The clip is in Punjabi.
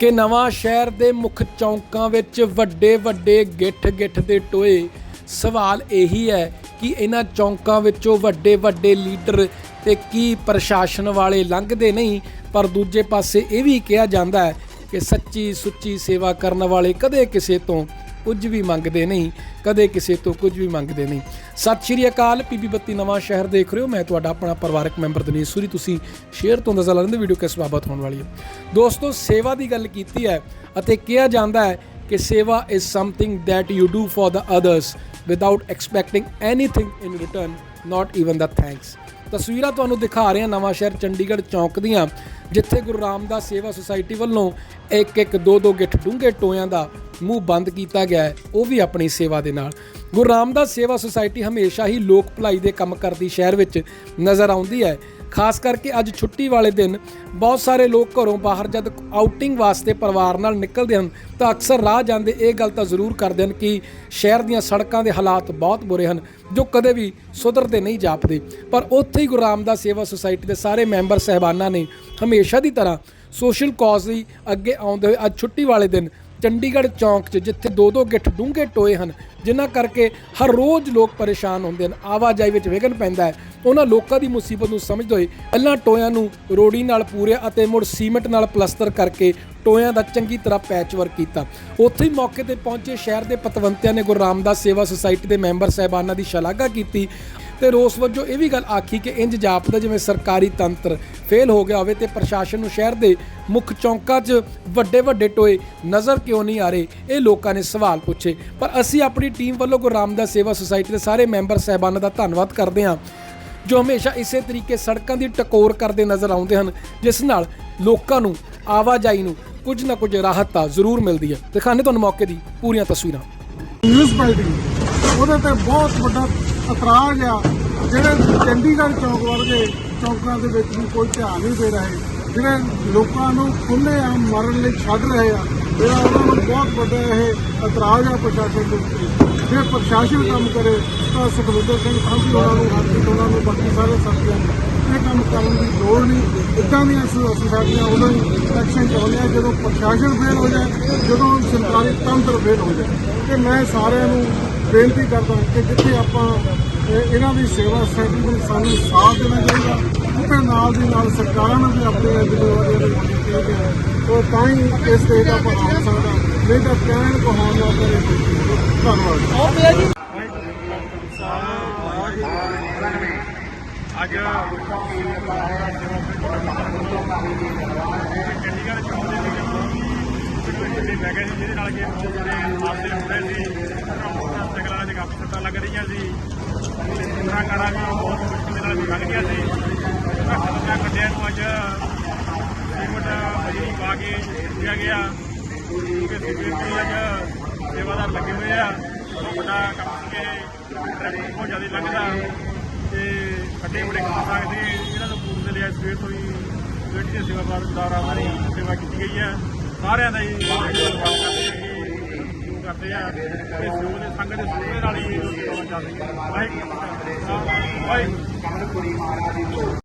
ਕਿ ਨਵਾਂ ਸ਼ਹਿਰ ਦੇ ਮੁੱਖ ਚੌਂਕਾਂ ਵਿੱਚ ਵੱਡੇ ਵੱਡੇ ਗਿੱਠ ਗਿੱਠ ਦੇ ਟੋਏ। ਸਵਾਲ ਇਹੀ ਹੈ ਕਿ ਇਹਨਾਂ ਚੌਂਕਾਂ ਵਿੱਚੋਂ ਵੱਡੇ ਵੱਡੇ ਲੀਡਰ ਤੇ ਕੀ ਪ੍ਰਸ਼ਾਸਨ ਵਾਲੇ ਲੰਘਦੇ ਨਹੀਂ? ਪਰ ਦੂਜੇ ਪਾਸੇ ਇਹ ਵੀ ਕਿਹਾ ਜਾਂਦਾ ਹੈ ਕਿ ਸੱਚੀ ਸੁੱਚੀ ਸੇਵਾ ਕਰਨ ਵਾਲੇ ਕਦੇ ਕਿਸੇ ਤੋਂ ਕੁਝ ਵੀ ਮੰਗਦੇ ਨਹੀਂ, ਕਦੇ ਕਿਸੇ ਤੋਂ ਕੁਝ ਵੀ ਮੰਗਦੇ ਨਹੀਂ। ਸਤਿ ਸ਼੍ਰੀ ਅਕਾਲ ਪੀਬੀ ਬੱਤੀ ਨਵਾਂ ਸ਼ਹਿਰ ਦੇਖ ਰਹੇ ਹੋ। ਮੈਂ ਤੁਹਾਡਾ ਆਪਣਾ ਪਰਿਵਾਰਕ ਮੈਂਬਰ ਦਨੀਸ਼ ਸੂਰੀ, ਤੁਸੀਂ ਸ਼ੇਅਰ ਤੋਂ ਅੰਦਾਜ਼ਾ ਲਾ ਲੈਂਦੇ ਵੀਡੀਓ ਕਿਸ ਬਾਬਤ ਹੋਣ ਵਾਲੀ ਹੈ। ਦੋਸਤੋ, ਸੇਵਾ ਦੀ ਗੱਲ ਕੀਤੀ ਹੈ ਅਤੇ ਕਿਹਾ ਜਾਂਦਾ ਹੈ ਕਿ seva is something that you do for the others without expecting anything in return not even the thanks ਤਸਵੀਰਾਂ ਤੁਹਾਨੂੰ ਦਿਖਾ ਰਹੇ ਹਾਂ ਨਵਾਂ ਸ਼ਹਿਰ ਚੰਡੀਗੜ੍ਹ ਚੌਂਕ ਦੀਆਂ, ਜਿੱਥੇ ਗੁਰੂ ਰਾਮਦਾਸ ਸੇਵਾ ਸੁਸਾਇਟੀ ਵੱਲੋਂ ਇੱਕ ਇੱਕ ਦੋ ਦੋ ਗਿੱਠ ਡੂੰਘੇ ਟੋਇਆਂ ਦਾ ਮੂੰਹ ਬੰਦ ਕੀਤਾ ਗਿਆ ਹੈ, ਉਹ ਵੀ ਆਪਣੀ ਸੇਵਾ ਦੇ ਨਾਲ। ਗੁਰੂ ਰਾਮਦਾਸ ਸੇਵਾ ਸੁਸਾਇਟੀ ਹਮੇਸ਼ਾ ਹੀ ਲੋਕ ਭਲਾਈ ਦੇ ਕੰਮ ਕਰਦੀ ਸ਼ਹਿਰ ਵਿੱਚ ਨਜ਼ਰ ਆਉਂਦੀ ਹੈ। ਖਾਸ ਕਰਕੇ ਅੱਜ ਛੁੱਟੀ ਵਾਲੇ ਦਿਨ ਬਹੁਤ ਸਾਰੇ ਲੋਕ ਘਰੋਂ ਬਾਹਰ ਜਦ ਆਊਟਿੰਗ ਵਾਸਤੇ ਪਰਿਵਾਰ ਨਾਲ ਨਿਕਲਦੇ ਹਨ, ਤਾਂ ਅਕਸਰ ਰਾਹ ਜਾਂਦੇ ਇਹ ਗੱਲ ਤਾਂ ਜ਼ਰੂਰ ਕਰਦੇ ਹਨ ਕਿ ਸ਼ਹਿਰ ਦੀਆਂ ਸੜਕਾਂ ਦੇ ਹਾਲਾਤ ਬਹੁਤ ਬੁਰੇ ਹਨ, ਜੋ ਕਦੇ ਵੀ ਸੁਧਰਦੇ ਨਹੀਂ ਜਾਪਦੇ। ਪਰ ਉੱਥੇ ਹੀ ਗੁਰੂ ਰਾਮਦਾਸ ਸੇਵਾ ਸੁਸਾਇਟੀ ਦੇ ਸਾਰੇ ਮੈਂਬਰ ਸਹਿਬਾਨਾਂ ਨੇ ਹਮੇਸ਼ਾ ਦੀ ਤਰ੍ਹਾਂ ਸੋਸ਼ਲ ਕਾਜ਼ ਲਈ ਅੱਗੇ ਆਉਂਦੇ ਹੋਏ ਅੱਜ ਛੁੱਟੀ ਵਾਲੇ ਦਿਨ ਚੰਡੀਗੜ੍ਹ ਚੌਂਕ 'ਚ, ਜਿੱਥੇ ਦੋ ਦੋ ਗਿੱਠ ਡੂੰਘੇ ਟੋਏ ਹਨ, ਜਿਨ੍ਹਾਂ ਕਰਕੇ ਹਰ ਰੋਜ਼ ਲੋਕ ਪਰੇਸ਼ਾਨ ਹੁੰਦੇ ਹਨ। ਆਵਾਜਾਈ ਵਿੱਚ ਵਿਘਨ ਪੈਂਦਾ ਹੈ। ਉਹਨਾਂ ਲੋਕਾਂ ਦੀ ਮੁਸੀਬਤ ਨੂੰ ਸਮਝਦੇ ਹੋਏ ਪਹਿਲਾਂ ਟੋਇਆਂ ਨੂੰ ਰੋੜੀ ਨਾਲ ਪੂਰਿਆ ਅਤੇ ਮੁੜ ਸੀਮੈਂਟ ਨਾਲ ਪਲਸਤਰ ਕਰਕੇ ਟੋਇਆਂ ਦਾ ਚੰਗੀ ਤਰ੍ਹਾਂ ਪੈਚਵਰਕ ਕੀਤਾ। ਉੱਥੇ ਹੀ ਮੌਕੇ ਤੇ ਪਹੁੰਚੇ ਸ਼ਹਿਰ ਦੇ ਪਤਵੰਤਿਆਂ ਨੇ ਗੁਰੂ ਰਾਮਦਾਸ ਸੇਵਾ ਸੁਸਾਇਟੀ ਦੇ ਮੈਂਬਰ ਸਹਿਬਾਨਾਂ ਦੀ ਸ਼ਲਾਘਾ ਕੀਤੀ ਤੇ ਰੋਸ ਵਜੋਂ ਇਹ ਵੀ ਗੱਲ ਆਖੀ ਕਿ ਇੰਜ ਜਾਪਦਾ ਜਿਵੇਂ ਸਰਕਾਰੀ ਤੰਤਰ ਫੇਲ ਹੋ ਗਿਆ ਹੋਵੇ ਤੇ ਪ੍ਰਸ਼ਾਸਨ ਨੂੰ ਸ਼ਹਿਰ ਦੇ ਮੁੱਖ ਚੌਂਕਾਂ 'ਚ ਵੱਡੇ ਵੱਡੇ ਟੋਏ ਨਜ਼ਰ ਕਿਉਂ ਨਹੀਂ ਆ ਰਹੇ, ਇਹ ਲੋਕਾਂ ਨੇ ਸਵਾਲ ਪੁੱਛੇ। ਪਰ ਅਸੀਂ ਆਪਣੀ ਟੀਮ ਵੱਲੋਂ ਗੁਰੂ ਰਾਮਦਾਸ ਸੇਵਾ ਸੁਸਾਇਟੀ ਦੇ ਸਾਰੇ ਮੈਂਬਰ ਸਹਿਬਾਨਾਂ ਦਾ ਧੰਨਵਾਦ ਕਰਦੇ ਹਾਂ, ਜੋ ਹਮੇਸ਼ਾ ਇਸੇ ਤਰੀਕੇ ਸੜਕਾਂ ਦੀ ਟਕੋਰ ਕਰਦੇ ਨਜ਼ਰ ਆਉਂਦੇ ਹਨ, ਜਿਸ ਨਾਲ ਲੋਕਾਂ ਨੂੰ ਆਵਾਜਾਈ ਨੂੰ ਕੁਝ ਨਾ ਕੁਝ ਰਾਹਤ ਤਾਂ ਜ਼ਰੂਰ ਮਿਲਦੀ ਹੈ। ਦਿਖਾਣੇ ਤੁਹਾਨੂੰ ਮੌਕੇ ਦੀ ਪੂਰੀਆਂ ਤਸਵੀਰਾਂ। ਮਿਊਨਿਸਪੈਲਿਟੀ ਉਹਦੇ ਤੇ ਬਹੁਤ ਵੱਡਾ ਇਤਰਾਜ਼ ਆ, ਜਿਹੜੇ ਚੰਡੀਗੜ੍ਹ ਚੌਕ ਵਰਗੇ ਚੌਕਾਂ ਦੇ ਵਿੱਚ ਵੀ ਕੋਈ ਧਿਆਨ ਨਹੀਂ ਦੇ ਰਹੇ, ਜਿਹੜੇ ਲੋਕਾਂ ਨੂੰ ਖੁੱਲੇ ਆ, ਮਰਨ ਲਈ ਛੱਡ ਰਹੇ ਆ, ਜਿਹੜਾ ਉਹਨਾਂ ਨੂੰ ਬਹੁਤ ਵੱਡਾ ਇਹ ਇਤਰਾਜ਼ ਆ ਪ੍ਰਸ਼ਾਸਨ ਦੇ ਉੱਤੇ ਜੇ ਪ੍ਰਸ਼ਾਸਨ ਕੰਮ ਕਰੇ, ਤਾਂ ਸੁਖਵਿੰਦਰ ਸਿੰਘ ਖਾਂਸੀ ਉਹਨਾਂ ਨੂੰ ਹਰਪ੍ਰੀਤ ਉਹਨਾਂ ਨੂੰ ਬਾਕੀ ਸਾਰੇ ਸਾਥੀਆਂ ਨੂੰ ਇਹ ਕੰਮ ਕਰਨ ਦੀ ਲੋੜ ਨਹੀਂ। ਇਦਾਂ ਦੀਆਂ ਸੁਸਾਇਟੀਆਂ ਉਹਨਾਂ ਨੂੰ ਐਕਸ਼ਨ ਚਾਹੁੰਦੇ ਆ ਜਦੋਂ ਪ੍ਰਸ਼ਾਸਨ ਫੇਲ ਹੋ ਜਾਏ, ਜਦੋਂ ਸਰਕਾਰੀ ਤੰਤਰ ਫੇਲ ਹੋ ਜਾਏ। ਤੇ ਮੈਂ ਸਾਰਿਆਂ ਨੂੰ ਬੇਨਤੀ ਕਰਦਾ ਕਿ ਜਿੱਥੇ ਆਪਾਂ ਇਹ- ਇਹਨਾਂ ਦੀ ਸੇਵਾ ਸੈਂਟਰ ਨੂੰ ਸਾਨੂੰ ਸਾਥ ਦੇਣਾ ਚਾਹੀਦਾ ਉਹਦੇ ਨਾਲ ਦੀ ਨਾਲ ਸਰਕਾਰਾਂ ਨੂੰ ਵੀ ਆਪਣੀਆਂ ਜ਼ਿੰਮੇਵਾਰੀਆਂ ਨਿਭਾਉਣੀਆਂ ਚਾਹੀਦੀਆਂ ਉਹ ਤਾਂ ਹੀ ਇਸ ਦੇਸ਼ ਦਾ ਹੋ ਸਕਦਾ ਨਹੀਂ ਤਾਂ ਕਹਿਣ ਕਹਾਉਣ ਨਾਲ ਕਰੇ ਧੰਨਵਾਦ ਅੱਜ ਚੰਡੀਗੜ੍ਹ ਚੌਂਕ ਦੇ ਵਿੱਚ ਜਿਹੜੇ ਬਹਿ ਗਏ ਸੀ ਜਿਹਦੇ ਨਾਲ ਕਿ ਜਿਹੜੇ ਹਾਦਸੇ ਹੋ ਰਹੇ ਸੀ ਮੋਟਰਸਾਈਕਲਾਂ ਦੇ ਕਾਫੀ ਸੱਟਾਂ ਲੱਗ ਰਹੀਆਂ ਸੀ। ਤੇ ਪੂਰਾ ਕਾੜਾ ਵੀ ਬਹੁਤ ਮੁਸ਼ਕਿਲ ਦੇ ਨਾਲ ਲੰਘ ਗਿਆ ਸੀ। ਰੱਖਿਆ ਕੱਢਿਆ ਨੂੰ ਅੱਜ ਸੀਮਟ ਬਜਰੀ ਪਾ ਕੇ ਦਿੱਤਾ ਗਿਆ। ਕਿਉਂਕਿ ਸਿਵਲ ਦੀ ਅੱਜ ਸੇਵਾਦਾਰ ਲੱਗੇ ਹੋਏ ਆ। ਵੱਡਾ ਕੰਮ ਕੇ ਇਹ ਟ੍ਰੈਫਿਕ ਬਹੁਤ ਜ਼ਿਆਦਾ ਲੱਗਦਾ। ਤੇ ਖੱਡੇ ਬੜੇ ਖਾ ਸਕਦੇ ਇਹਨਾਂ ਨੂੰ ਪੂਰਨ ਦੇ ਲਈ ਸਵੇਰ ਤੋਂ ਹੀ ਸਵੇਰ ਦੀ ਦੁਆਰਾ ਸਾਰੀ ਸੇਵਾ ਕੀਤੀ ਗਈ ਹੈ ਸਾਰਿਆਂ ਦਾ ਹੀ ਧੰਨਵਾਦ ਕਰਦੇ ਹਾਂ ਕਰਦੇ ਆ। ਤੇ ਸੋਹ ਦੇ ਸੰਗਤ ਦੇ ਸੋਹ ਨਾਲ ਹੀ ਇਹ ਹੈ ਵਾਹਿਗੁਰੂ ਜੀ ਵਾਹਿਗੁਰੂ ਜੀ ਕੀ ਫਤਿਹ।